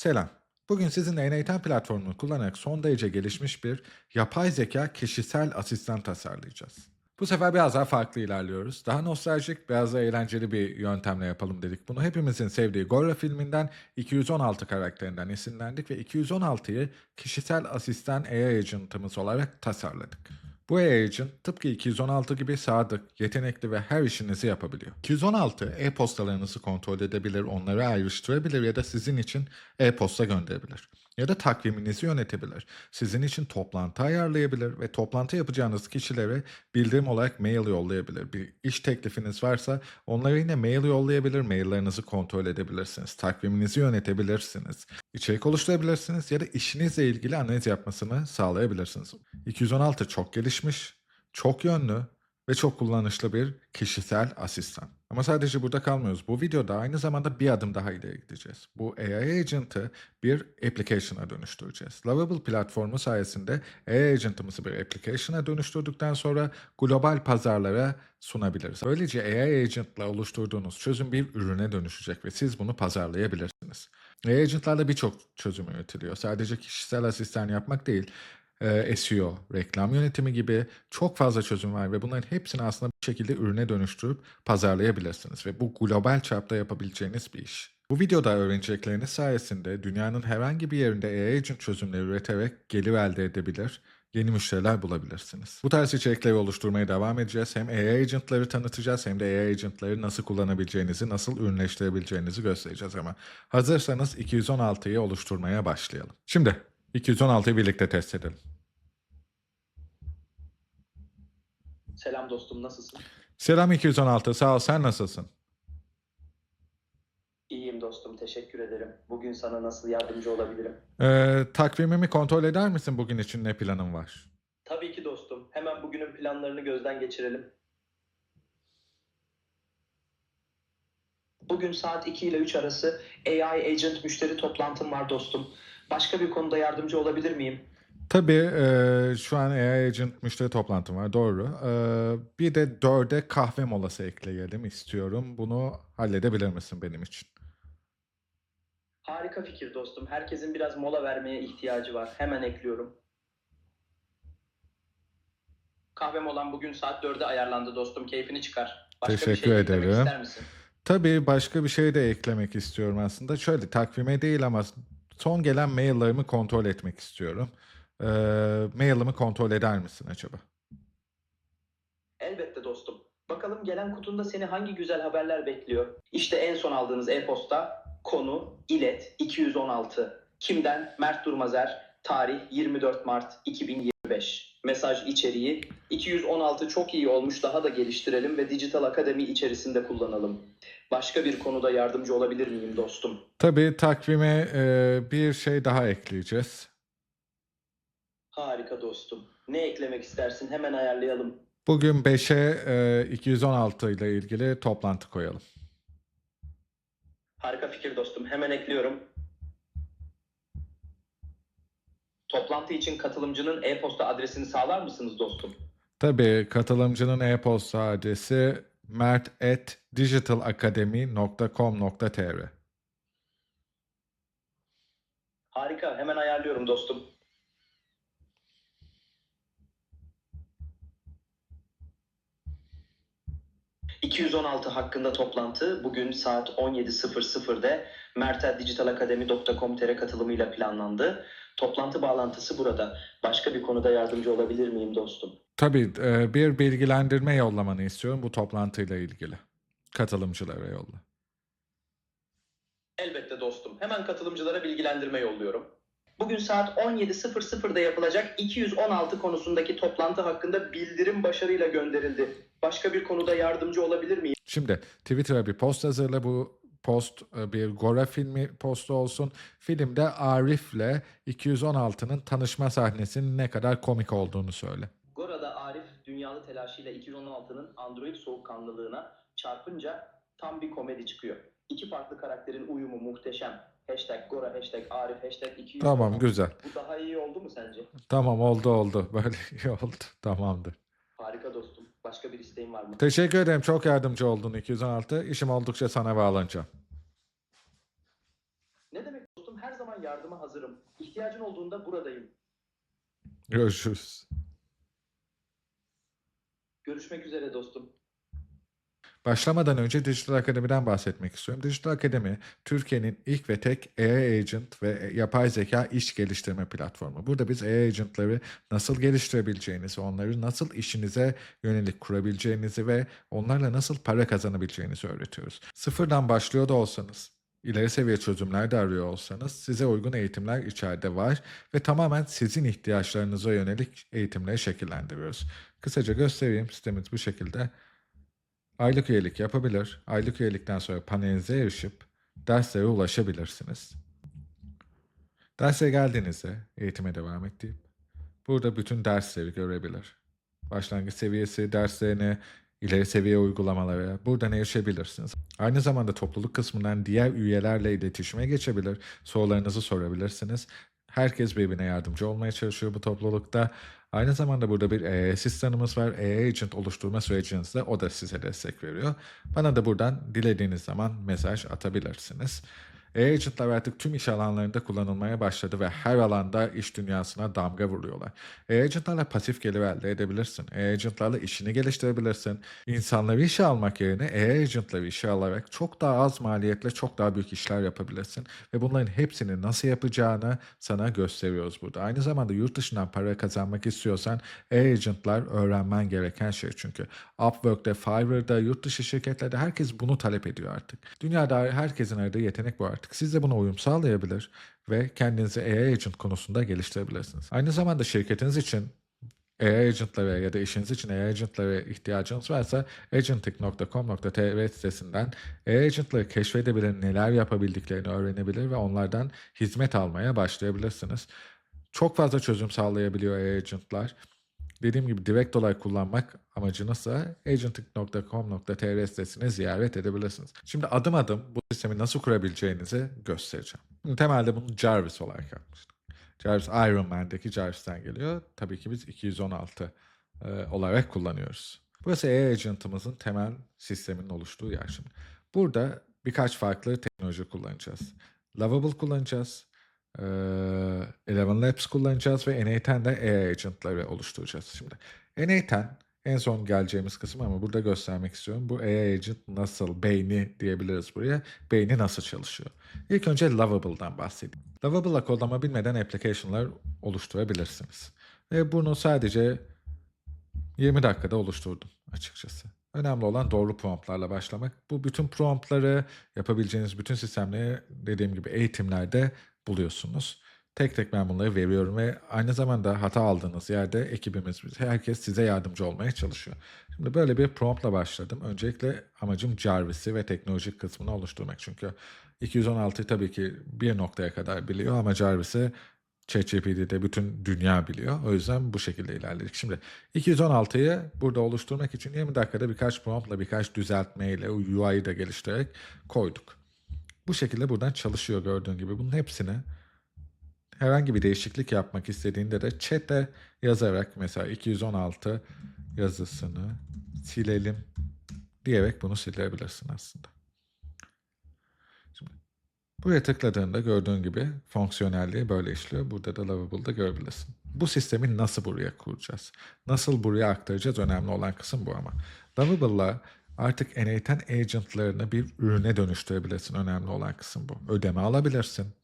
Selam. Bugün sizinle N8 platformunu kullanarak son derece gelişmiş bir yapay zeka kişisel asistan tasarlayacağız. Bu sefer biraz daha farklı ilerliyoruz. Daha nostaljik, biraz da eğlenceli bir yöntemle yapalım dedik. Bunu hepimizin sevdiği Gora filminden 216 karakterinden esinlendik ve 216'yı kişisel asistan AI agent'ımız olarak tasarladık. Bu agent tıpkı 216 gibi sadık, yetenekli ve her işinizi yapabiliyor. 216 e-postalarınızı kontrol edebilir, onları ayrıştırabilir ya da sizin için e-posta gönderebilir. Ya da takviminizi yönetebilir. Sizin için toplantı ayarlayabilir ve toplantı yapacağınız kişilere bildirim olarak mail yollayabilir. Bir iş teklifiniz varsa onlara yine mail yollayabilir, maillerinizi kontrol edebilirsiniz. Takviminizi yönetebilirsiniz. İçerik oluşturabilirsiniz ya da işinizle ilgili analiz yapmasını sağlayabilirsiniz. 216 çok gelişmiş, çok yönlü ve çok kullanışlı bir kişisel asistan. Ama sadece burada kalmıyoruz. Bu videoda aynı zamanda bir adım daha ileri gideceğiz. Bu AI Agent'ı bir application'a dönüştüreceğiz. Lovable platformu sayesinde AI Agent'ımızı bir application'a dönüştürdükten sonra global pazarlara sunabiliriz. Böylece AI Agent'la oluşturduğunuz çözüm bir ürüne dönüşecek ve siz bunu pazarlayabilirsiniz. AI Agent'larla birçok çözüm üretiliyor. Sadece kişisel asistan yapmak değil, e, SEO, reklam yönetimi gibi çok fazla çözüm var ve bunların hepsini aslında bir şekilde ürüne dönüştürüp pazarlayabilirsiniz ve bu global çapta yapabileceğiniz bir iş. Bu videoda öğrenecekleriniz sayesinde dünyanın herhangi bir yerinde AI agent çözümleri üreterek gelir elde edebilir, yeni müşteriler bulabilirsiniz. Bu tarz içerikleri oluşturmaya devam edeceğiz. Hem AI agentları tanıtacağız hem de AI agentları nasıl kullanabileceğinizi, nasıl ürünleştirebileceğinizi göstereceğiz ama hazırsanız 216'yı oluşturmaya başlayalım. Şimdi 216'yı birlikte test edelim. Selam dostum nasılsın? Selam 216, sağ ol sen nasılsın? İyiyim dostum teşekkür ederim. Bugün sana nasıl yardımcı olabilirim? Ee, takvimimi kontrol eder misin bugün için ne planın var? Tabii ki dostum. Hemen bugünün planlarını gözden geçirelim. Bugün saat 2 ile 3 arası AI Agent müşteri toplantım var dostum. Başka bir konuda yardımcı olabilir miyim? Tabii e, şu an AI Agent müşteri toplantım var doğru. E, bir de 4'e kahve molası ekleyelim istiyorum. Bunu halledebilir misin benim için? Harika fikir dostum. Herkesin biraz mola vermeye ihtiyacı var. Hemen ekliyorum. Kahve molan bugün saat 4'e ayarlandı dostum. Keyfini çıkar. Başka bir Teşekkür şey eklemek ederim. ister misin? Tabii başka bir şey de eklemek istiyorum aslında. Şöyle takvime değil ama son gelen maillerimi kontrol etmek istiyorum. E, mailimi kontrol eder misin acaba? Elbette dostum. Bakalım gelen kutunda seni hangi güzel haberler bekliyor? İşte en son aldığınız e-posta konu ilet 216. Kimden? Mert Durmazer. Tarih 24 Mart 2025. Mesaj içeriği 216 çok iyi olmuş daha da geliştirelim ve Dijital Akademi içerisinde kullanalım. Başka bir konuda yardımcı olabilir miyim dostum? Tabii takvime e, bir şey daha ekleyeceğiz. Harika dostum. Ne eklemek istersin? Hemen ayarlayalım. Bugün 5'e e, 216 ile ilgili toplantı koyalım. Harika fikir dostum. Hemen ekliyorum. Toplantı için katılımcının e-posta adresini sağlar mısınız dostum? Tabii katılımcının e-posta adresi mert@digitalacademy.com.tr. Harika. Hemen ayarlıyorum dostum. ...216 hakkında toplantı bugün saat 17.00'de merteldigitalakademi.com.tr katılımıyla planlandı. Toplantı bağlantısı burada. Başka bir konuda yardımcı olabilir miyim dostum? Tabii e, bir bilgilendirme yollamanı istiyorum bu toplantıyla ilgili. Katılımcılara yolla. Elbette dostum. Hemen katılımcılara bilgilendirme yolluyorum. Bugün saat 17.00'da yapılacak 216 konusundaki toplantı hakkında bildirim başarıyla gönderildi. Başka bir konuda yardımcı olabilir miyim? Şimdi Twitter'a bir post hazırla bu post bir Gora filmi postu olsun. Filmde Arif'le 216'nın tanışma sahnesinin ne kadar komik olduğunu söyle. Dünyalı telaşıyla 216'nın Android soğukkanlılığına çarpınca tam bir komedi çıkıyor. İki farklı karakterin uyumu muhteşem. Hashtag Gora, hashtag Arif, hashtag 216. Tamam güzel. Bu daha iyi oldu mu sence? Tamam oldu oldu. Böyle iyi oldu. Tamamdır. Harika dostum. Başka bir isteğin var mı? Teşekkür ederim. Çok yardımcı oldun 216. İşim oldukça sana bağlanacağım. Ne demek dostum? Her zaman yardıma hazırım. İhtiyacın olduğunda buradayım. Görüşürüz. Görüşmek üzere dostum. Başlamadan önce Dijital Akademi'den bahsetmek istiyorum. Dijital Akademi, Türkiye'nin ilk ve tek AI Agent ve yapay zeka iş geliştirme platformu. Burada biz AI Agent'ları nasıl geliştirebileceğinizi, onları nasıl işinize yönelik kurabileceğinizi ve onlarla nasıl para kazanabileceğinizi öğretiyoruz. Sıfırdan başlıyor da olsanız, ileri seviye çözümler de arıyor olsanız size uygun eğitimler içeride var ve tamamen sizin ihtiyaçlarınıza yönelik eğitimleri şekillendiriyoruz. Kısaca göstereyim sistemimiz bu şekilde. Aylık üyelik yapabilir. Aylık üyelikten sonra panelinize erişip derslere ulaşabilirsiniz. Derse geldiğinizde eğitime devam et burada bütün dersleri görebilir. Başlangıç seviyesi derslerini, ileri seviye uygulamalara buradan erişebilirsiniz. Aynı zamanda topluluk kısmından diğer üyelerle iletişime geçebilir. Sorularınızı sorabilirsiniz. Herkes birbirine yardımcı olmaya çalışıyor bu toplulukta. Aynı zamanda burada bir AI asistanımız var. AI agent oluşturma sürecinizde o da size destek veriyor. Bana da buradan dilediğiniz zaman mesaj atabilirsiniz. AI agentlar artık tüm iş alanlarında kullanılmaya başladı ve her alanda iş dünyasına damga vuruyorlar. AI agentlarla pasif gelir elde edebilirsin. AI agentlarla işini geliştirebilirsin. İnsanları işe almak yerine AI agentları işe alarak çok daha az maliyetle çok daha büyük işler yapabilirsin. Ve bunların hepsini nasıl yapacağını sana gösteriyoruz burada. Aynı zamanda yurt dışından para kazanmak istiyorsan AI agentlar öğrenmen gereken şey çünkü. Upwork'te, Fiverr'da, yurt dışı şirketlerde herkes bunu talep ediyor artık. Dünyada herkesin aradığı yetenek bu. Siz de buna uyum sağlayabilir ve kendinizi AI agent konusunda geliştirebilirsiniz. Aynı zamanda şirketiniz için AI agentlara ya da işiniz için AI agentlara ihtiyacınız varsa agentic.com.tr sitesinden AI agentları keşfedebilir, neler yapabildiklerini öğrenebilir ve onlardan hizmet almaya başlayabilirsiniz. Çok fazla çözüm sağlayabiliyor AI agentlar. Dediğim gibi direkt olarak kullanmak amacınızsa agentic.com.tr sitesini ziyaret edebilirsiniz. Şimdi adım adım bu sistemi nasıl kurabileceğinizi göstereceğim. Temelde bunu Jarvis olarak yapmıştım. Jarvis Iron Man'deki Jarvis'ten geliyor. Tabii ki biz 216 e, olarak kullanıyoruz. Burası AI Agent'ımızın temel sisteminin oluştuğu yer şimdi. Burada birkaç farklı teknoloji kullanacağız. Lovable kullanacağız. e, Eleven Labs kullanacağız ve N8'de AI Agent'ları oluşturacağız şimdi. N8 en son geleceğimiz kısım ama burada göstermek istiyorum. Bu AI Agent nasıl, beyni diyebiliriz buraya. Beyni nasıl çalışıyor? İlk önce Lovable'dan bahsedeyim. Lovable'la kodlama bilmeden application'lar oluşturabilirsiniz. Ve bunu sadece 20 dakikada oluşturdum açıkçası. Önemli olan doğru promptlarla başlamak. Bu bütün promptları yapabileceğiniz bütün sistemleri dediğim gibi eğitimlerde buluyorsunuz. Tek tek ben bunları veriyorum ve aynı zamanda hata aldığınız yerde ekibimiz, herkes size yardımcı olmaya çalışıyor. Şimdi böyle bir promptla başladım. Öncelikle amacım Jarvis'i ve teknolojik kısmını oluşturmak. Çünkü 216'yı tabii ki bir noktaya kadar biliyor ama Jarvis'i ChatGPT'de bütün dünya biliyor. O yüzden bu şekilde ilerledik. Şimdi 216'yı burada oluşturmak için 20 dakikada birkaç promptla birkaç düzeltmeyle UI'yi da geliştirerek koyduk. Bu şekilde buradan çalışıyor gördüğün gibi. Bunun hepsini herhangi bir değişiklik yapmak istediğinde de chat'e yazarak mesela 216 yazısını silelim diyerek bunu silebilirsin aslında. Şimdi buraya tıkladığında gördüğün gibi fonksiyonelliği böyle işliyor. Burada da Lovable'da görebilirsin. Bu sistemi nasıl buraya kuracağız? Nasıl buraya aktaracağız? Önemli olan kısım bu ama. Lovable'la artık N8 agentlarını bir ürüne dönüştürebilirsin. Önemli olan kısım bu. Ödeme alabilirsin.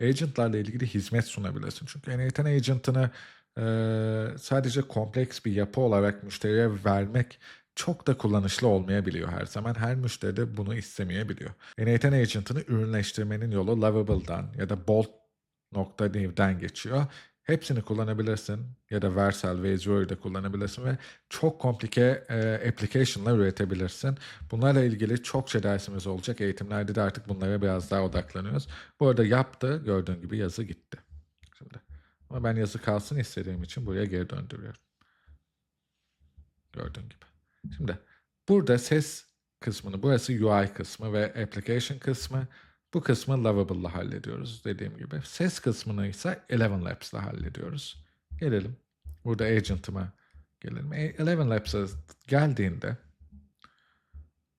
Agentlarla ilgili hizmet sunabilirsin. Çünkü N8 agentını e, sadece kompleks bir yapı olarak müşteriye vermek çok da kullanışlı olmayabiliyor her zaman. Her müşteri de bunu istemeyebiliyor. N8 agentını ürünleştirmenin yolu Lovable'dan ya da Bolt.new'den geçiyor. Hepsini kullanabilirsin ya da Vercel ve Azure'yu da kullanabilirsin ve çok komplike e, application'lar üretebilirsin. Bunlarla ilgili çokça dersimiz olacak. Eğitimlerde de artık bunlara biraz daha odaklanıyoruz. Bu arada yaptı. Gördüğün gibi yazı gitti. Şimdi. Ama ben yazı kalsın istediğim için buraya geri döndürüyorum. Gördüğün gibi. Şimdi burada ses kısmını, burası UI kısmı ve application kısmı. Bu kısmı Lovable'la hallediyoruz dediğim gibi. Ses kısmını ise Eleven Labs'la hallediyoruz. Gelelim. Burada agent'ıma gelelim. E- Eleven Labs'a geldiğinde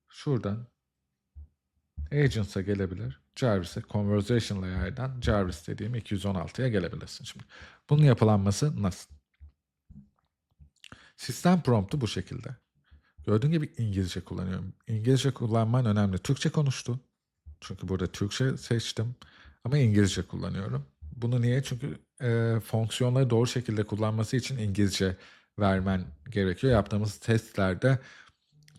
şuradan Agents'a gelebilir. Jarvis'e Conversation Layer'dan Jarvis dediğim 216'ya gelebilirsin şimdi. Bunun yapılanması nasıl? Sistem promptu bu şekilde. Gördüğün gibi İngilizce kullanıyorum. İngilizce kullanman önemli. Türkçe konuştu. Çünkü burada Türkçe seçtim. Ama İngilizce kullanıyorum. Bunu niye? Çünkü e, fonksiyonları doğru şekilde kullanması için İngilizce vermen gerekiyor. Yaptığımız testlerde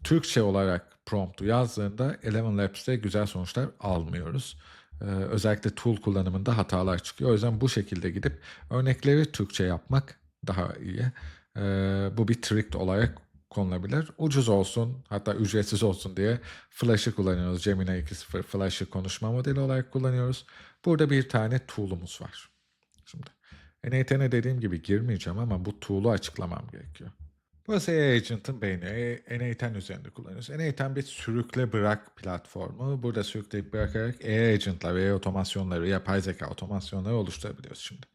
Türkçe olarak promptu yazdığında Eleven Labs'te güzel sonuçlar almıyoruz. Ee, özellikle tool kullanımında hatalar çıkıyor. O yüzden bu şekilde gidip örnekleri Türkçe yapmak daha iyi. Ee, bu bir trick olarak konulabilir. Ucuz olsun hatta ücretsiz olsun diye Flash'ı kullanıyoruz. Gemini 2.0 Flash'ı konuşma modeli olarak kullanıyoruz. Burada bir tane tool'umuz var. Şimdi N8'e dediğim gibi girmeyeceğim ama bu tool'u açıklamam gerekiyor. Burası e-Agent'ın beyni. E- N8 üzerinde kullanıyoruz. N8 bir sürükle bırak platformu. Burada sürükleyip bırakarak e-Agent'lar ve e-otomasyonları, yapay zeka otomasyonları oluşturabiliyoruz şimdi.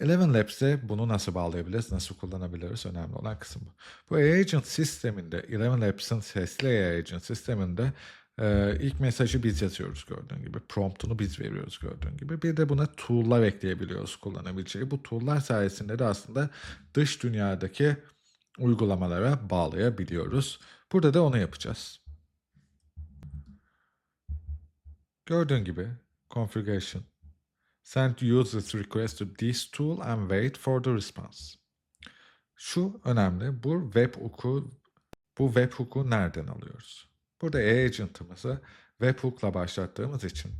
Eleven Labs'e bunu nasıl bağlayabiliriz, nasıl kullanabiliriz önemli olan kısım bu. Bu e-Agent sisteminde, Eleven Labs'ın sesli e-Agent sisteminde e, ilk mesajı biz yazıyoruz gördüğün gibi. Promptunu biz veriyoruz gördüğün gibi. Bir de buna tool'lar ekleyebiliyoruz kullanabileceği. Bu tool'lar sayesinde de aslında dış dünyadaki uygulamalara bağlayabiliyoruz. Burada da onu yapacağız. Gördüğün gibi configuration send users request to this tool and wait for the response. Şu önemli. Bu webhook'u bu webhook'u nereden alıyoruz? Burada e-agent'ımızı webhook'la başlattığımız için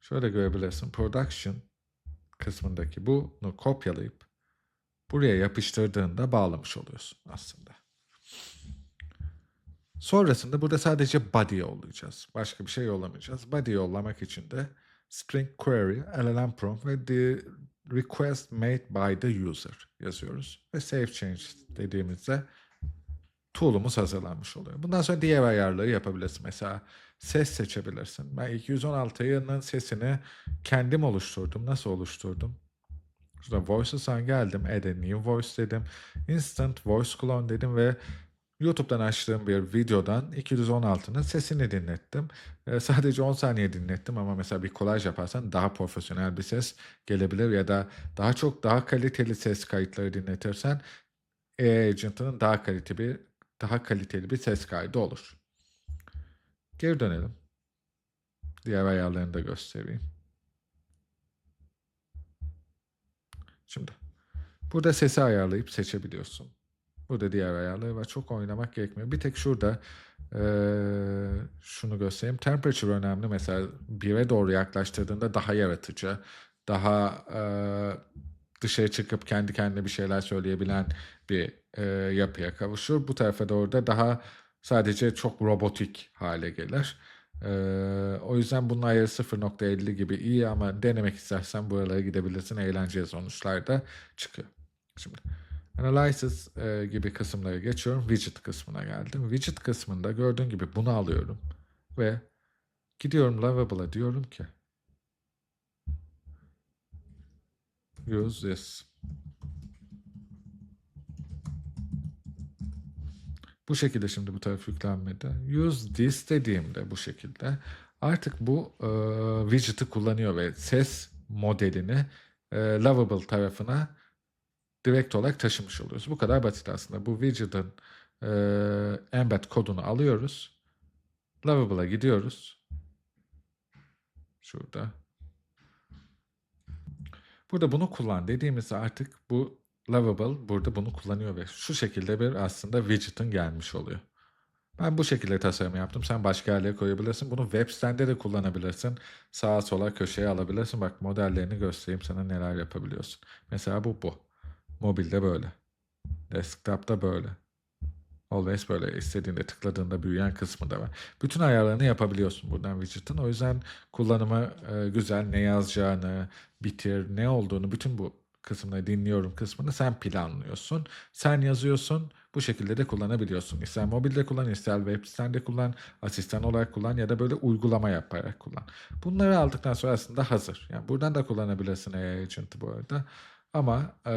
şöyle görebilirsin. Production kısmındaki bunu kopyalayıp buraya yapıştırdığında bağlamış oluyorsun aslında. Sonrasında burada sadece body yollayacağız. Başka bir şey yollamayacağız. Body yollamak için de Spring Query, LLM prompt ve the request made by the user yazıyoruz. Ve save change dediğimizde tool'umuz hazırlanmış oluyor. Bundan sonra diğer ayarları yapabilirsin. Mesela ses seçebilirsin. Ben 216'nın sesini kendim oluşturdum. Nasıl oluşturdum? Şurada Voices'tan geldim. Add a new voice dedim. Instant voice clone dedim ve YouTube'dan açtığım bir videodan 216'nın sesini dinlettim. Ee, sadece 10 saniye dinlettim ama mesela bir kolaj yaparsan daha profesyonel bir ses gelebilir ya da daha çok daha kaliteli ses kayıtları dinletirsen e-agent'ının daha kaliteli bir daha kaliteli bir ses kaydı olur. Geri dönelim. Diğer ayarlarını da göstereyim. Şimdi burada sesi ayarlayıp seçebiliyorsun. Burada diğer ayarları var. Çok oynamak gerekmiyor. Bir tek şurada eee, şunu göstereyim. Temperature önemli. Mesela 1'e doğru yaklaştırdığında daha yaratıcı, daha eee, dışarı çıkıp kendi kendine bir şeyler söyleyebilen bir eee, yapıya kavuşur. Bu tarafa doğru da daha sadece çok robotik hale gelir. Eee, o yüzden bunun ayarı 0.50 gibi iyi ama denemek istersen buralara gidebilirsin. Eğlenceli sonuçlar da çıkıyor. Şimdi Analysis e, gibi kısımlara geçiyorum. Widget kısmına geldim. Widget kısmında gördüğün gibi bunu alıyorum. Ve gidiyorum Lovable'a diyorum ki Use this. Bu şekilde şimdi bu taraf yüklenmedi. Use this dediğimde bu şekilde artık bu e, widget'ı kullanıyor ve ses modelini e, Lovable tarafına direkt olarak taşımış oluyoruz. Bu kadar basit aslında. Bu widget'ın e, embed kodunu alıyoruz. Lovable'a gidiyoruz. Şurada. Burada bunu kullan dediğimizde artık bu Lovable burada bunu kullanıyor ve şu şekilde bir aslında widget'ın gelmiş oluyor. Ben bu şekilde tasarım yaptım. Sen başka yerlere koyabilirsin. Bunu web site'de de kullanabilirsin. Sağa sola köşeye alabilirsin. Bak modellerini göstereyim sana neler yapabiliyorsun. Mesela bu bu. Mobilde böyle. Desktop'ta böyle. Always böyle istediğinde tıkladığında büyüyen kısmı da var. Bütün ayarlarını yapabiliyorsun buradan widget'ın. O yüzden kullanımı e, güzel. Ne yazacağını, bitir, ne olduğunu bütün bu kısımları dinliyorum kısmını sen planlıyorsun. Sen yazıyorsun. Bu şekilde de kullanabiliyorsun. İster mobilde kullan, ister web sitende kullan, asistan olarak kullan ya da böyle uygulama yaparak kullan. Bunları aldıktan sonra aslında hazır. Yani buradan da kullanabilirsin AI Agent'ı bu arada. Ama e,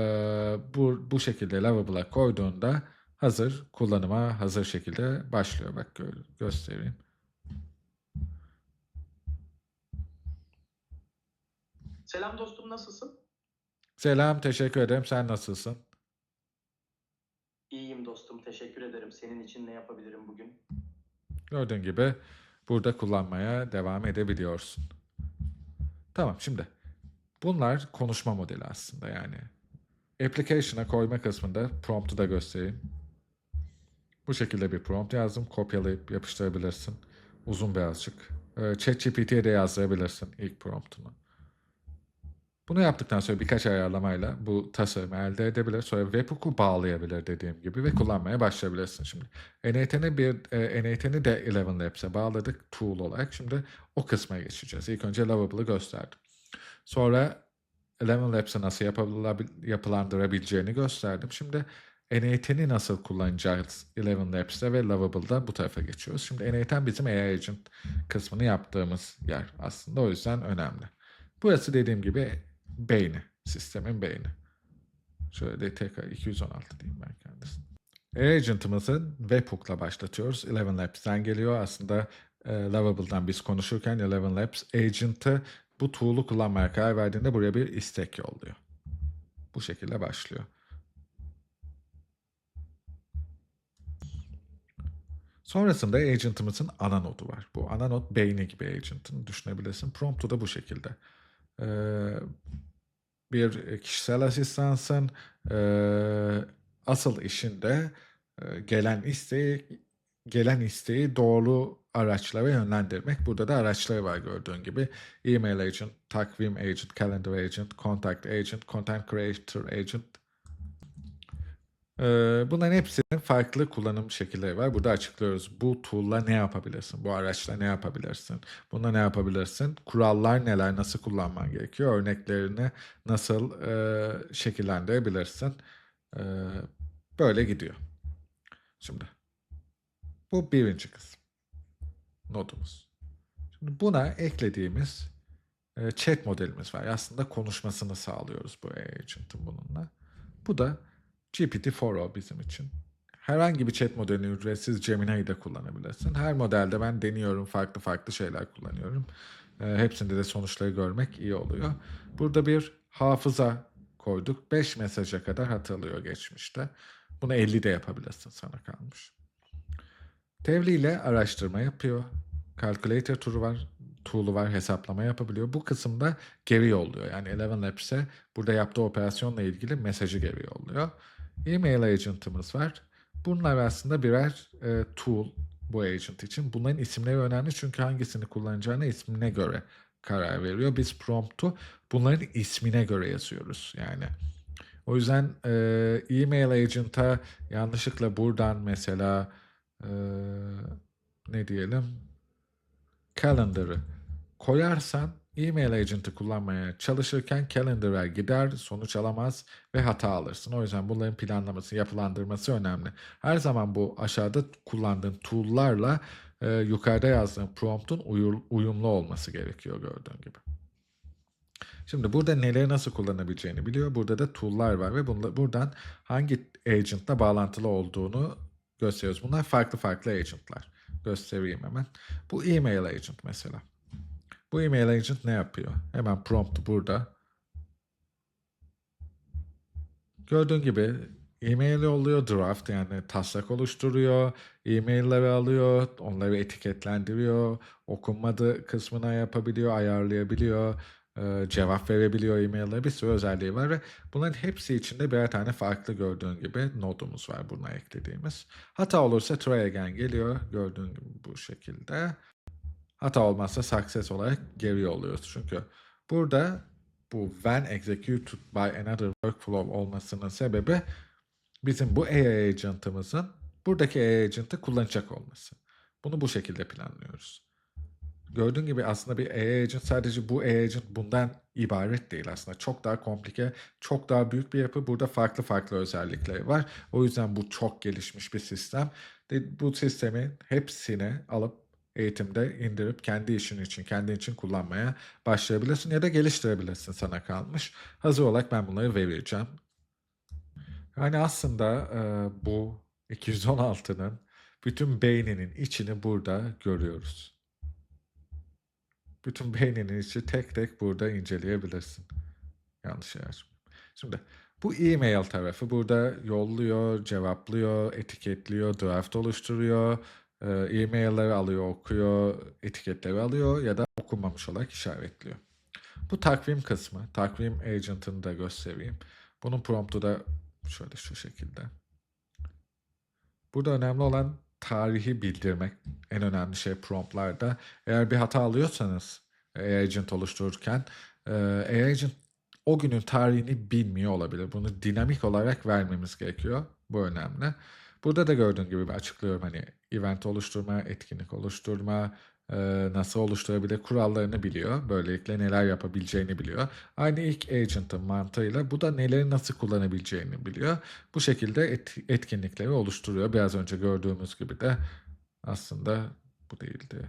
bu, bu şekilde lavabla koyduğunda hazır kullanıma hazır şekilde başlıyor. Bak gö göstereyim. Selam dostum nasılsın? Selam teşekkür ederim. Sen nasılsın? İyiyim dostum teşekkür ederim. Senin için ne yapabilirim bugün? Gördüğün gibi burada kullanmaya devam edebiliyorsun. Tamam şimdi bunlar konuşma modeli aslında yani. Application'a koyma kısmında prompt'u da göstereyim. Bu şekilde bir prompt yazdım. Kopyalayıp yapıştırabilirsin. Uzun birazcık. Ee, ChatGPT'ye de yazdırabilirsin ilk prompt'unu. Bunu yaptıktan sonra birkaç ayarlamayla bu tasarımı elde edebilir. Sonra webhook'u bağlayabilir dediğim gibi ve kullanmaya başlayabilirsin şimdi. N8'ni bir e, N8'ni de Eleven Labs'e bağladık tool olarak. Şimdi o kısma geçeceğiz. İlk önce Lovable'ı gösterdim. Sonra Eleven Labs'ı nasıl yapılandırabileceğini gösterdim. Şimdi N8'i nasıl kullanacağız Eleven Labs'te ve Lovable'da bu tarafa geçiyoruz. Şimdi N8 bizim AI Agent kısmını yaptığımız yer aslında o yüzden önemli. Burası dediğim gibi beyni, sistemin beyni. Şöyle tekrar 216 diyeyim ben kendisine. AI Agent'ımızı webhook'la başlatıyoruz. Eleven Labs'ten geliyor. Aslında e, Lovable'dan biz konuşurken Eleven Labs Agent'ı bu tool'u kullanmaya karar verdiğinde buraya bir istek yolluyor. Bu şekilde başlıyor. Sonrasında agent'ımızın ana nodu var. Bu ana nod beyni gibi agent'ını düşünebilirsin. Prompt'u da bu şekilde. Ee, bir kişisel asistansın. Ee, asıl işinde e, gelen isteği gelen isteği doğru araçlara yönlendirmek. Burada da araçları var gördüğün gibi. Email agent, takvim agent, calendar agent, contact agent, content creator agent, ee, bunların hepsinin farklı kullanım şekilleri var. Burada açıklıyoruz. Bu tool'la ne yapabilirsin? Bu araçla ne yapabilirsin? Bunda ne yapabilirsin? Kurallar neler? Nasıl kullanman gerekiyor? Örneklerini nasıl e, şekillendirebilirsin? Ee, böyle gidiyor. Şimdi bu birinci kısım. Nodumuz. Şimdi buna eklediğimiz e, chat modelimiz var. Aslında konuşmasını sağlıyoruz bu agent'ın bununla. Bu da GPT-4o bizim için. Herhangi bir chat modelini ücretsiz Gemini'yi de kullanabilirsin. Her modelde ben deniyorum, farklı farklı şeyler kullanıyorum. E, hepsinde de sonuçları görmek iyi oluyor. Burada bir hafıza koyduk. 5 mesaja kadar hatırlıyor geçmişte. Bunu 50 de yapabilirsin sana kalmış. Tevli ile araştırma yapıyor. Calculator tool'u var, tool'u var, hesaplama yapabiliyor. Bu kısımda geri yolluyor. Yani Eleven Labs'e burada yaptığı operasyonla ilgili mesajı geri yolluyor. Email agent'ımız var. Bunlar aslında birer e, tool bu agent için. Bunların isimleri önemli çünkü hangisini kullanacağına ismine göre karar veriyor. Biz prompt'u bunların ismine göre yazıyoruz yani. O yüzden e, email agent'a yanlışlıkla buradan mesela e, ne diyelim calendar'ı koyarsan e-mail agent'ı kullanmaya çalışırken calendar'a gider, sonuç alamaz ve hata alırsın. O yüzden bunların planlaması, yapılandırması önemli. Her zaman bu aşağıda kullandığın tool'larla e, yukarıda yazdığın prompt'un uyumlu olması gerekiyor gördüğün gibi. Şimdi burada neleri nasıl kullanabileceğini biliyor. Burada da tool'lar var ve bunda, buradan hangi agent'la bağlantılı olduğunu gösteriyoruz. Bunlar farklı farklı agent'lar. Göstereyim hemen. Bu e-mail agent mesela. Bu email agent ne yapıyor? Hemen prompt burada. Gördüğün gibi e-mail yolluyor, draft yani taslak oluşturuyor, e-mailleri alıyor, onları etiketlendiriyor, okunmadı kısmına yapabiliyor, ayarlayabiliyor, e, cevap verebiliyor e-maillere bir sürü özelliği var ve bunların hepsi içinde birer tane farklı gördüğün gibi nodumuz var buna eklediğimiz. Hata olursa try again geliyor gördüğün gibi bu şekilde. Hata olmazsa success olarak geri oluyoruz. Çünkü burada bu when executed by another workflow olmasının sebebi bizim bu AI agent'ımızın buradaki AI agent'ı kullanacak olması. Bunu bu şekilde planlıyoruz. Gördüğün gibi aslında bir AI agent sadece bu AI agent bundan ibaret değil aslında. Çok daha komplike, çok daha büyük bir yapı. Burada farklı farklı özellikleri var. O yüzden bu çok gelişmiş bir sistem. Bu sistemin hepsini alıp eğitimde indirip kendi işin için, kendi için kullanmaya başlayabilirsin ya da geliştirebilirsin sana kalmış. Hazır olarak ben bunları vereceğim. Yani aslında e, bu 216'nın bütün beyninin içini burada görüyoruz. Bütün beyninin içi tek tek burada inceleyebilirsin. Yanlış yer. Şimdi bu e-mail tarafı burada yolluyor, cevaplıyor, etiketliyor, draft oluşturuyor, e, e-mailleri alıyor, okuyor, etiketleri alıyor ya da okunmamış olarak işaretliyor. Bu takvim kısmı, takvim agent'ını da göstereyim. Bunun promptu da şöyle şu şekilde. Burada önemli olan tarihi bildirmek. En önemli şey promptlarda. Eğer bir hata alıyorsanız agent oluştururken agent o günün tarihini bilmiyor olabilir. Bunu dinamik olarak vermemiz gerekiyor. Bu önemli. Burada da gördüğün gibi açıklıyorum hani event oluşturma, etkinlik oluşturma, nasıl oluşturabilir kurallarını biliyor. Böylelikle neler yapabileceğini biliyor. Aynı ilk agent'ın mantığıyla bu da neleri nasıl kullanabileceğini biliyor. Bu şekilde et- etkinlikleri oluşturuyor. Biraz önce gördüğümüz gibi de aslında bu değildi.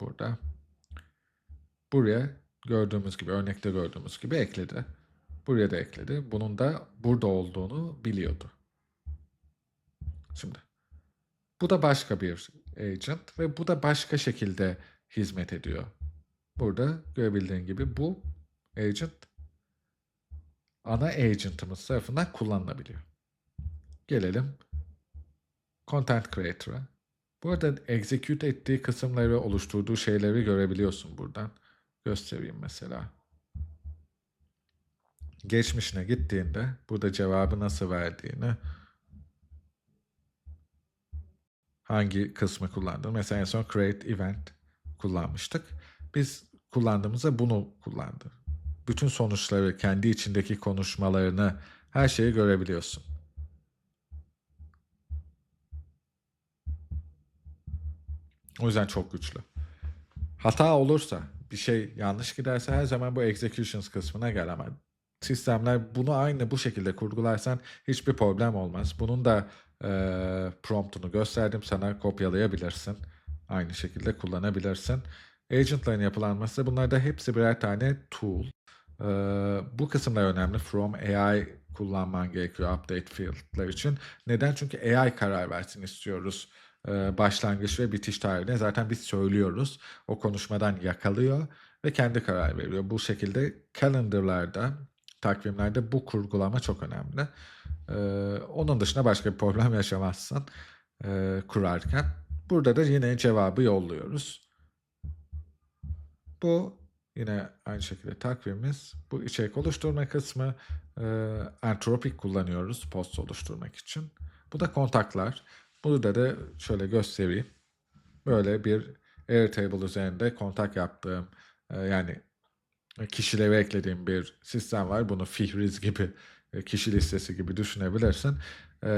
Burada. Buraya gördüğümüz gibi örnekte gördüğümüz gibi ekledi. Buraya da ekledi. Bunun da burada olduğunu biliyordu. Şimdi bu da başka bir agent ve bu da başka şekilde hizmet ediyor. Burada görebildiğin gibi bu agent ana agent'ımız tarafından kullanılabiliyor. Gelelim Content Creator'a. Burada execute ettiği kısımları ve oluşturduğu şeyleri görebiliyorsun buradan. Göstereyim mesela. Geçmişine gittiğinde burada cevabı nasıl verdiğini hangi kısmı kullandın? Mesela en son create event kullanmıştık. Biz kullandığımızda bunu kullandı. Bütün sonuçları, kendi içindeki konuşmalarını, her şeyi görebiliyorsun. O yüzden çok güçlü. Hata olursa, bir şey yanlış giderse her zaman bu executions kısmına gel ama sistemler bunu aynı bu şekilde kurgularsan hiçbir problem olmaz. Bunun da e, promptunu gösterdim sana kopyalayabilirsin. Aynı şekilde kullanabilirsin. Agent'ların yapılanması bunlar da hepsi birer tane tool. E, bu kısımlar önemli. From AI kullanman gerekiyor update field'lar için. Neden? Çünkü AI karar versin istiyoruz e, başlangıç ve bitiş tarihine zaten biz söylüyoruz. O konuşmadan yakalıyor ve kendi karar veriyor. Bu şekilde calendar'larda, takvimlerde bu kurgulama çok önemli. E, onun dışında başka bir problem yaşamazsın e, kurarken. Burada da yine cevabı yolluyoruz. Bu yine aynı şekilde takvimimiz. Bu içerik oluşturma kısmı e, Anthropic kullanıyoruz post oluşturmak için. Bu da kontaklar. Burada da şöyle göstereyim. Böyle bir Airtable üzerinde kontak yaptığım e, yani kişileri eklediğim bir sistem var. Bunu Fihriz gibi kişi listesi gibi düşünebilirsin. E,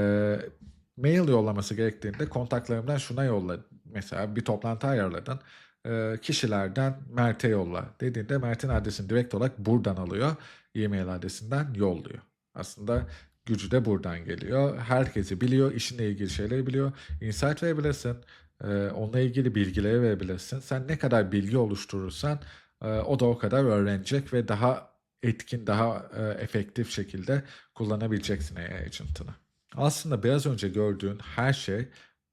mail yollaması gerektiğinde kontaklarımdan şuna yolla. Mesela bir toplantı ayarladın. E, kişilerden Mert'e yolla dediğinde Mert'in adresini direkt olarak buradan alıyor. E-mail adresinden yolluyor. Aslında gücü de buradan geliyor. Herkesi biliyor, işinle ilgili şeyleri biliyor. Insight verebilirsin, e, onunla ilgili bilgileri verebilirsin. Sen ne kadar bilgi oluşturursan e, o da o kadar öğrenecek ve daha etkin, daha e, efektif şekilde kullanabileceksin AI agent'ını. Aslında biraz önce gördüğün her şey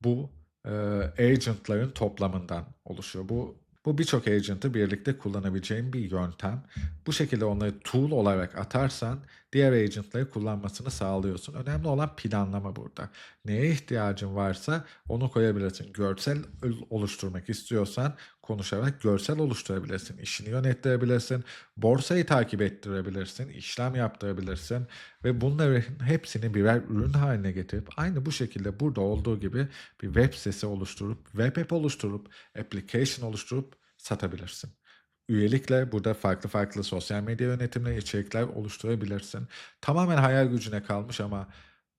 bu e, agent'ların toplamından oluşuyor. Bu bu birçok agent'ı birlikte kullanabileceğin bir yöntem. Bu şekilde onları tool olarak atarsan diğer agent'ları kullanmasını sağlıyorsun. Önemli olan planlama burada. Neye ihtiyacın varsa onu koyabilirsin. Görsel oluşturmak istiyorsan konuşarak görsel oluşturabilirsin. İşini yönettirebilirsin. Borsayı takip ettirebilirsin. işlem yaptırabilirsin. Ve bunların hepsini birer ürün haline getirip aynı bu şekilde burada olduğu gibi bir web sitesi oluşturup, web app oluşturup, application oluşturup satabilirsin. Üyelikle burada farklı farklı sosyal medya yönetimleri, içerikler oluşturabilirsin. Tamamen hayal gücüne kalmış ama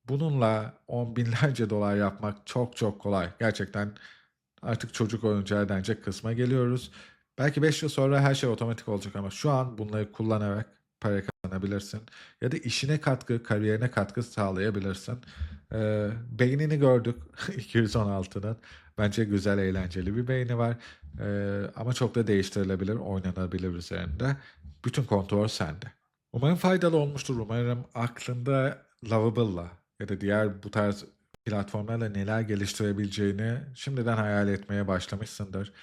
bununla on binlerce dolar yapmak çok çok kolay. Gerçekten artık çocuk oyuncağı denecek kısma geliyoruz. Belki 5 yıl sonra her şey otomatik olacak ama şu an bunları kullanarak para kazanabilirsin. Ya da işine katkı, kariyerine katkı sağlayabilirsin. Ee, beynini gördük 216'nın. Bence güzel, eğlenceli bir beyni var. Ee, ama çok da değiştirilebilir, oynanabilir üzerinde. Bütün kontrol sende. Umarım faydalı olmuştur. Umarım aklında Lovable'la ya da diğer bu tarz platformlarla neler geliştirebileceğini şimdiden hayal etmeye başlamışsındır.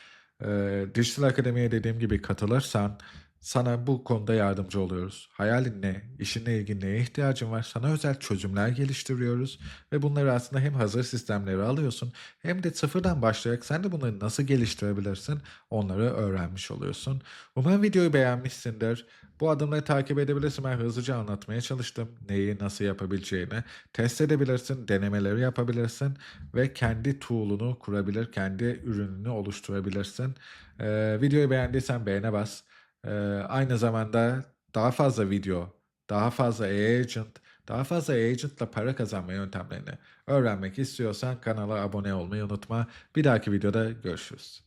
Ee, Dijital Akademi'ye dediğim gibi katılırsan sana bu konuda yardımcı oluyoruz. Hayalin ne? İşinle ilgili neye ihtiyacın var? Sana özel çözümler geliştiriyoruz ve bunları aslında hem hazır sistemleri alıyorsun hem de sıfırdan başlayarak sen de bunları nasıl geliştirebilirsin onları öğrenmiş oluyorsun. Umarım videoyu beğenmişsindir. Bu adımları takip edebilirsin. Ben hızlıca anlatmaya çalıştım. Neyi nasıl yapabileceğini. Test edebilirsin, denemeleri yapabilirsin ve kendi tool'unu kurabilir, kendi ürününü oluşturabilirsin. Ee, videoyu beğendiysen beğene bas. Ee, aynı zamanda daha fazla video, daha fazla e-agent, daha fazla e-agent'la para kazanma yöntemlerini öğrenmek istiyorsan kanala abone olmayı unutma. Bir dahaki videoda görüşürüz.